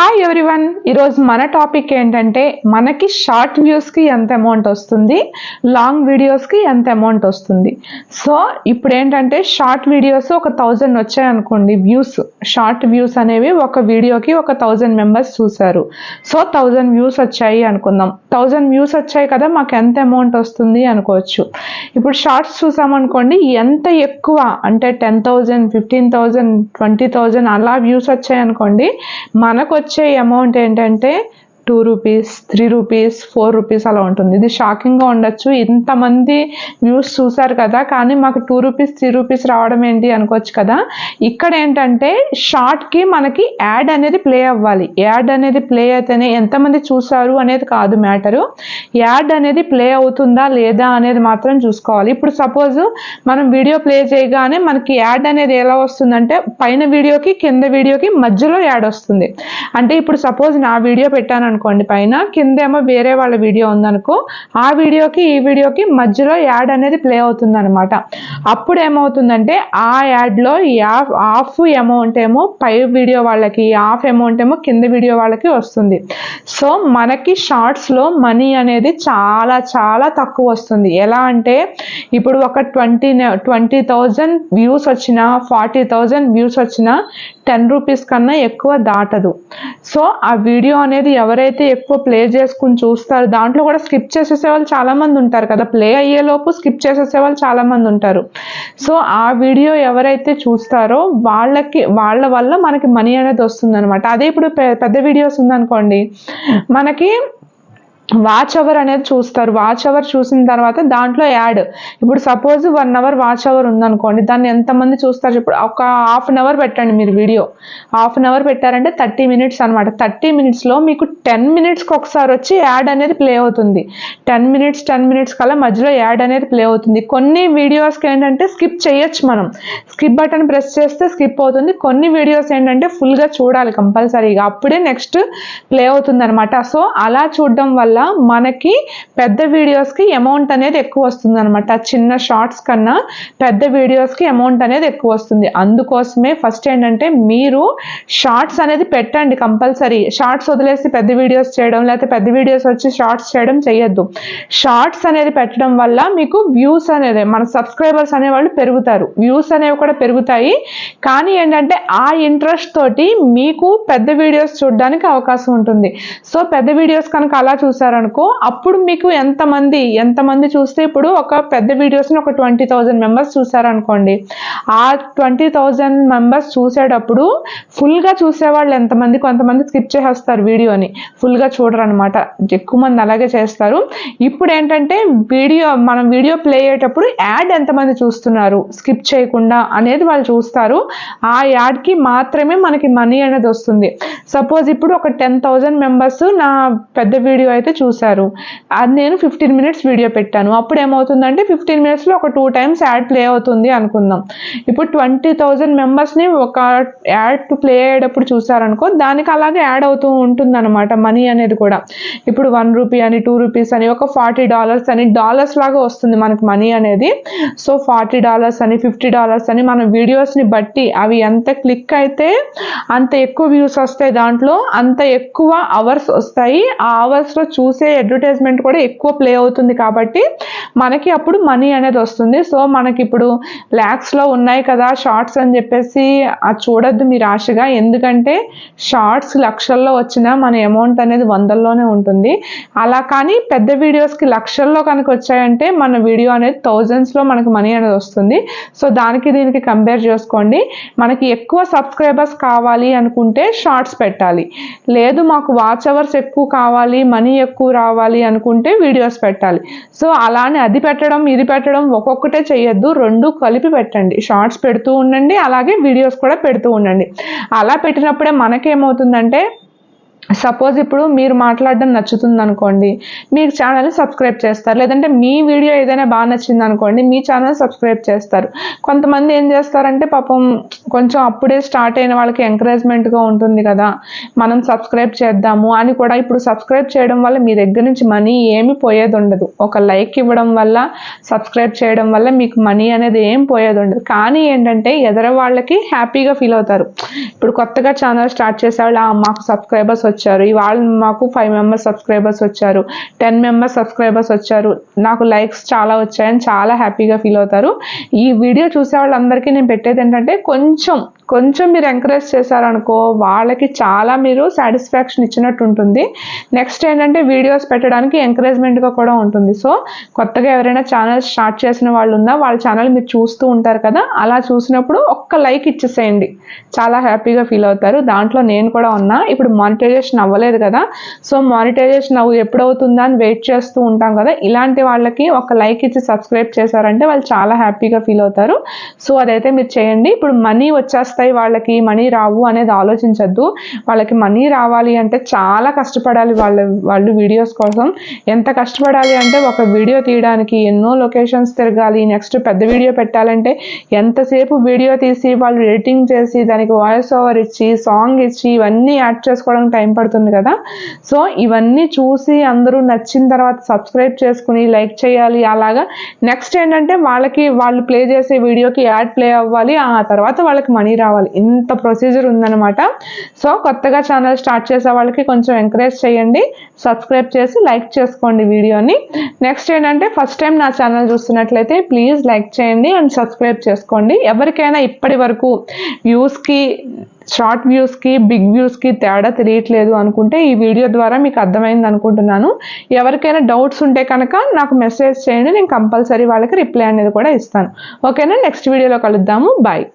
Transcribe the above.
Hi everyone ఈరోజు మన topic ఏంటంటే మనకి షార్ట్ వ్యూస్కి ఎంత అమౌంట్ వస్తుంది? లాంగ్ వీడియోస్కి ఎంత అమౌంట్ వస్తుంది? సో ఇప్పుడు ఏంటంటే షార్ట్ వీడియోస్ ఒక థౌజండ్ వచ్చాయనుకోండి వ్యూస్ షార్ట్ వ్యూస్ అనేవి ఒక వీడియోకి ఒక థౌజండ్ మెంబర్స్ చూశారు. సో థౌజండ్ వ్యూస్ వచ్చాయి అనుకుందాం. థౌజండ్ వ్యూస్ వచ్చాయి కదా మాకు ఎంత అమౌంట్ వస్తుంది అనుకోవచ్చు. ఇప్పుడు షార్ట్స్ చూసామనుకోండి ఎంత ఎక్కువ? అంటే ten thousand fifteen thousand twenty thousand అలా వ్యూస్ వచ్చాయనుకోండి మనకు వచ్చే అమౌంట్ ఏంటంటే two rupees three rupees four rupees అలా ఉంటుంది. ఇది షాకింగ్గా ఉండొచ్చు. ఇంతమంది వ్యూస్ చూసారు కదా కానీ మాకు టూ రూపీస్ త్రీ రూపీస్ రావడం ఏంటి అనుకోవచ్చు కదా. ఇక్కడ ఏంటంటే షార్ట్కి మనకి యాడ్ అనేది ప్లే అవ్వాలి. యాడ్ అనేది ప్లే అయితేనే ఎంతమంది చూసారు అనేది కాదు మ్యాటరు. యాడ్ అనేది ప్లే అవుతుందా లేదా అనేది మాత్రం చూసుకోవాలి. ఇప్పుడు సపోజ్ మనం వీడియో ప్లే చేయగానే మనకి యాడ్ అనేది ఎలా వస్తుందంటే పైన వీడియోకి కింద వీడియోకి మధ్యలో యాడ్ వస్తుంది. అంటే ఇప్పుడు సపోజ్ నా వీడియో పెట్టాను అనుకోండి పైన. కిందేమో వేరే వాళ్ళ వీడియో ఉందనుకో ఆ వీడియోకి ఈ వీడియోకి మధ్యలో యాడ్ అనేది ప్లే అవుతుంది అనమాట అప్పుడు ఏమవుతుందంటే ఆ యాడ్లో యాఫ్ హాఫ్ అమౌంట్ ఏమో పై వీడియో వాళ్ళకి హాఫ్ అమౌంట్ ఏమో కింద వీడియో వాళ్ళకి వస్తుంది. సో మనకి షార్ట్స్లో మనీ అనేది చాలా చాలా తక్కువ వస్తుంది. ఎలా అంటే ఇప్పుడు ఒక ట్వంటీ ట్వంటీ థౌజండ్ వ్యూస్ వచ్చిన ఫార్టీ థౌజండ్ వ్యూస్ వచ్చిన టెన్ రూపీస్ కన్నా ఎక్కువ దాటదు. సో ఆ వీడియో అనేది ఎవరైతే ఎక్కువ ప్లే చేసుకుని చూస్తారు దాంట్లో కూడా స్కిప్ చేసేసే వాళ్ళు చాలామంది ఉంటారు కదా. ప్లే అయ్యేలోపు స్కిప్ చేసేసే వాళ్ళు చాలామంది ఉంటారు. సో ఆ వీడియో ఎవరైతే చూస్తారో వాళ్ళకి వాళ్ళ వల్ల మనకి మనీ అనేది వస్తుంది అనమాట అదే ఇప్పుడు పెద్ద వీడియోస్ ఉందనుకోండి. మనకి వాచ్ అవర్ అనేది చూస్తారు. వాచ్ అవర్ చూసిన తర్వాత దాంట్లో యాడ్ ఇప్పుడు suppose one hour watch hour ఉందనుకోండి దాన్ని ఎంతమంది చూస్తారు ఇప్పుడు ఒక హాఫ్ అన్ అవర్ పెట్టండి మీరు వీడియో హాఫ్ అన్ అవర్ పెట్టారంటే థర్టీ మినిట్స్ అనమాట థర్టీ మినిట్స్లో మీకు టెన్ మినిట్స్కి ఒకసారి వచ్చి యాడ్ అనేది ప్లే అవుతుంది. టెన్ మినిట్స్ టెన్ మినిట్స్ కల్లా మధ్యలో యాడ్ అనేది ప్లే అవుతుంది. కొన్ని వీడియోస్కి ఏంటంటే స్కిప్ చేయొచ్చు మనం. స్కిప్ బటన్ ప్రెస్ చేస్తే స్కిప్ అవుతుంది. కొన్ని వీడియోస్ ఏంటంటే ఫుల్గా చూడాలి కంపల్సరీగా అప్పుడే నెక్స్ట్ ప్లే అవుతుంది అనమాట సో అలా చూడడం వల్ల మనకి పెద్ద వీడియోస్కి అమౌంట్ అనేది ఎక్కువ వస్తుంది అనమాట చిన్న షార్ట్స్ కన్నా పెద్ద వీడియోస్కి అమౌంట్ అనేది ఎక్కువ వస్తుంది. అందుకోసమే ఫస్ట్ ఏంటంటే మీరు షార్ట్స్ అనేది పెట్టండి కంపల్సరీ షార్ట్స్ వదిలేసి పెద్ద వీడియోస్ చేయడం లేకపోతే పెద్ద వీడియోస్ వచ్చి షార్ట్స్ చేయడం చేయొద్దు. షార్ట్స్ అనేది పెట్టడం వల్ల మీకు వ్యూస్ అనేది మన సబ్స్క్రైబర్స్ అనేవాళ్ళు పెరుగుతారు. వ్యూస్ అనేవి కూడా పెరుగుతాయి. కానీ ఏంటంటే ఆ ఇంట్రెస్ట్ తోటి మీకు పెద్ద వీడియోస్ చూడడానికి అవకాశం ఉంటుంది. సో పెద్ద వీడియోస్ కనుక అలా చూసారు చేశారనుకో అప్పుడు మీకు ఎంతమంది ఎంతమంది చూస్తే ఇప్పుడు ఒక పెద్ద వీడియోస్ని ఒక ట్వంటీ థౌజండ్ మెంబర్స్ చూసారనుకోండి ఆ ట్వంటీ థౌజండ్ మెంబర్స్ చూసేటప్పుడు ఫుల్గా చూసేవాళ్ళు ఎంతమంది కొంతమంది స్కిప్ చేసేస్తారు వీడియోని ఫుల్గా చూడరు అనమాట ఎక్కువ మంది అలాగే చేస్తారు. ఇప్పుడు ఏంటంటే వీడియో మనం వీడియో ప్లే అయ్యేటప్పుడు యాడ్ ఎంతమంది చూస్తున్నారు స్కిప్ చేయకుండా అనేది వాళ్ళు చూస్తారు. ఆ యాడ్కి మాత్రమే మనకి మనీ అనేది వస్తుంది. సపోజ్ ఇప్పుడు ఒక టెన్ థౌజండ్ మెంబర్స్ నా పెద్ద వీడియో అయితే చూశారు. అది నేను ఫిఫ్టీన్ మినిట్స్ వీడియో పెట్టాను. అప్పుడు ఏమవుతుందంటే ఫిఫ్టీన్ మినిట్స్లో ఒక టూ టైమ్స్ యాడ్ ప్లే అవుతుంది అనుకుందాం. ఇప్పుడు ట్వంటీ థౌజండ్ మెంబర్స్ని ఒక యాడ్ ప్లే అయ్యేటప్పుడు చూసారనుకో దానికి అలాగే యాడ్ అవుతూ ఉంటుంది అనమాట మనీ అనేది కూడా. ఇప్పుడు వన్ రూపీ అని టూ రూపీస్ అని ఒక ఫార్టీ డాలర్స్ అని డాలర్స్ లాగా వస్తుంది మనకి మనీ అనేది. సో ఫార్టీ డాలర్స్ అని ఫిఫ్టీ డాలర్స్ అని మన వీడియోస్ని బట్టి అవి ఎంత క్లిక్ అయితే అంత ఎక్కువ వ్యూస్ వస్తాయి దాంట్లో అంత ఎక్కువ అవర్స్ వస్తాయి. ఆ అవర్స్లో చూసే అడ్వర్టైజ్మెంట్ కూడా ఎక్కువ ప్లే అవుతుంది కాబట్టి మనకి అప్పుడు మనీ అనేది వస్తుంది. సో మనకి ఇప్పుడు ల్యాక్స్లో ఉన్నాయి కదా షార్ట్స్ అని చెప్పేసి అది చూడొద్దు మీరు ఆశగా ఎందుకంటే షార్ట్స్ లక్షల్లో వచ్చినా మన అమౌంట్ అనేది వందల్లోనే ఉంటుంది. అలా కానీ పెద్ద వీడియోస్కి లక్షల్లో కనుక వచ్చాయంటే మన వీడియో అనేది థౌజండ్స్లో మనకు మనీ అనేది వస్తుంది. సో దానికి దీనికి కంపేర్ చేసుకోండి. మనకి ఎక్కువ సబ్స్క్రైబర్స్ కావాలి అనుకుంటే షార్ట్స్ పెట్టాలి. లేదు మాకు వాచ్ అవర్స్ ఎక్కువ కావాలి మనీ ఎక్కువ రావాలి అనుకుంటే వీడియోస్ పెట్టాలి. సో అలానే అది పెట్టడం ఇది పెట్టడం ఒక్కొక్కటే చేయొద్దు రెండు కలిపి పెట్టండి. షార్ట్స్ పెడుతూ ఉండండి అలాగే వీడియోస్ కూడా పెడుతూ ఉండండి. అలా పెట్టినప్పుడే మనకేమవుతుందంటే సపోజ్ ఇప్పుడు మీరు మాట్లాడడం నచ్చుతుంది అనుకోండి మీ ఛానల్ సబ్స్క్రైబ్ చేస్తారు. లేదంటే మీ వీడియో ఏదైనా బాగా నచ్చింది అనుకోండి మీ ఛానల్ సబ్స్క్రైబ్ చేస్తారు. కొంతమంది ఏం చేస్తారంటే పాపం కొంచెం అప్పుడే స్టార్ట్ అయిన వాళ్ళకి ఎంకరేజ్మెంట్గా ఉంటుంది కదా మనం సబ్స్క్రైబ్ చేద్దాము అని కూడా ఇప్పుడు సబ్స్క్రైబ్ చేయడం వల్ల మీ దగ్గర నుంచి మనీ ఏమి పోయేది ఉండదు ఒక లైక్ ఇవ్వడం వల్ల సబ్స్క్రైబ్ చేయడం వల్ల మీకు మనీ అనేది ఏం పోయేది ఉండదు కానీ ఏంటంటే ఎదర వాళ్ళకి హ్యాపీగా ఫీల్ అవుతారు. ఇప్పుడు కొత్తగా ఛానల్ స్టార్ట్ చేసే వాళ్ళు "ఆ, మాకు సబ్స్క్రైబర్స్ వచ్చి వచ్చారు. ఇవాళ మాకు ఫైవ్ మెంబర్స్ సబ్స్క్రైబర్స్ వచ్చారు. టెన్ మెంబర్స్ సబ్స్క్రైబర్స్ వచ్చారు. నాకు లైక్స్ చాలా వచ్చాయని చాలా హ్యాపీగా ఫీల్ అవుతారు. ఈ వీడియో చూసే వాళ్ళందరికీ నేను పెట్టేది ఏంటంటే కొంచెం కొంచెం మీరు ఎంకరేజ్ చేశారనుకో వాళ్ళకి చాలా మీరు సాటిస్ఫాక్షన్ ఇచ్చినట్టు ఉంటుంది. నెక్స్ట్ ఏంటంటే వీడియోస్ పెట్టడానికి ఎంకరేజ్మెంట్గా కూడా ఉంటుంది. సో కొత్తగా ఎవరైనా ఛానల్ స్టార్ట్ చేసిన వాళ్ళు ఉన్నా వాళ్ళ ఛానల్ మీరు చూస్తూ ఉంటారు కదా అలా చూసినప్పుడు ఒక్క లైక్ ఇచ్చేసేయండి. చాలా హ్యాపీగా ఫీల్ అవుతారు. దాంట్లో నేను కూడా ఉన్నా ఇప్పుడు మానిటైజేషన్ అవ్వలేదు కదా. సో మానిటైజేషన్ అవ్వు ఎప్పుడవుతుందా అని వెయిట్ చేస్తూ ఉంటాం కదా. ఇలాంటి వాళ్ళకి ఒక లైక్ ఇచ్చి సబ్స్క్రైబ్ చేశారంటే వాళ్ళు చాలా హ్యాపీగా ఫీల్ అవుతారు. సో అదైతే మీరు చేయండి. ఇప్పుడు మనీ వస్తాయి వాళ్ళకి మనీ రావు అనేది ఆలోచించద్దు. వాళ్ళకి మనీ రావాలి అంటే చాలా కష్టపడాలి వాళ్ళ వాళ్ళు వీడియోస్ కోసం. ఎంత కష్టపడాలి అంటే ఒక వీడియో తీయడానికి ఎన్నో లొకేషన్స్ తిరగాలి. నెక్స్ట్ పెద్ద వీడియో పెట్టాలంటే ఎంతసేపు వీడియో తీసి వాళ్ళు ఎడిటింగ్ చేసి దానికి వాయిస్ ఓవర్ ఇచ్చి సాంగ్ ఇచ్చి ఇవన్నీ యాడ్ చేసుకోవడానికి టైం పడుతుంది కదా. సో ఇవన్నీ చూసి అందరూ నచ్చిన తర్వాత సబ్స్క్రైబ్ చేసుకుని లైక్ చేయాలి. అలాగా నెక్స్ట్ ఏంటంటే వాళ్ళకి వాళ్ళు ప్లే చేసే వీడియోకి యాడ్ ప్లే అవ్వాలి. ఆ తర్వాత వాళ్ళకి మనీ రావాలి. రావాలి ఇంత ప్రొసీజర్ ఉందన్నమాట. సో కొత్తగా ఛానల్ స్టార్ట్ చేసే వాళ్ళకి కొంచెం ఎంకరేజ్ చేయండి. సబ్స్క్రైబ్ చేసి లైక్ చేసుకోండి వీడియోని. నెక్స్ట్ ఏంటంటే ఫస్ట్ టైం నా ఛానల్ చూస్తున్నట్లయితే ప్లీజ్ లైక్ చేయండి అండ్ సబ్స్క్రైబ్ చేసుకోండి. ఎవరికైనా ఇప్పటి వరకు వ్యూస్కి షార్ట్ వ్యూస్కి బిగ్ వ్యూస్కి తేడా తెలియట్లేదు అనుకుంటే ఈ వీడియో ద్వారా మీకు అర్థమైంది అనుకుంటున్నాను. ఎవరికైనా డౌట్స్ ఉంటే కనుక నాకు మెసేజ్ చేయండి. నేను కంపల్సరీ వాళ్ళకి రిప్లై అనేది కూడా ఇస్తాను. ఓకేనా నెక్స్ట్ వీడియోలో కలుద్దాము. బాయ్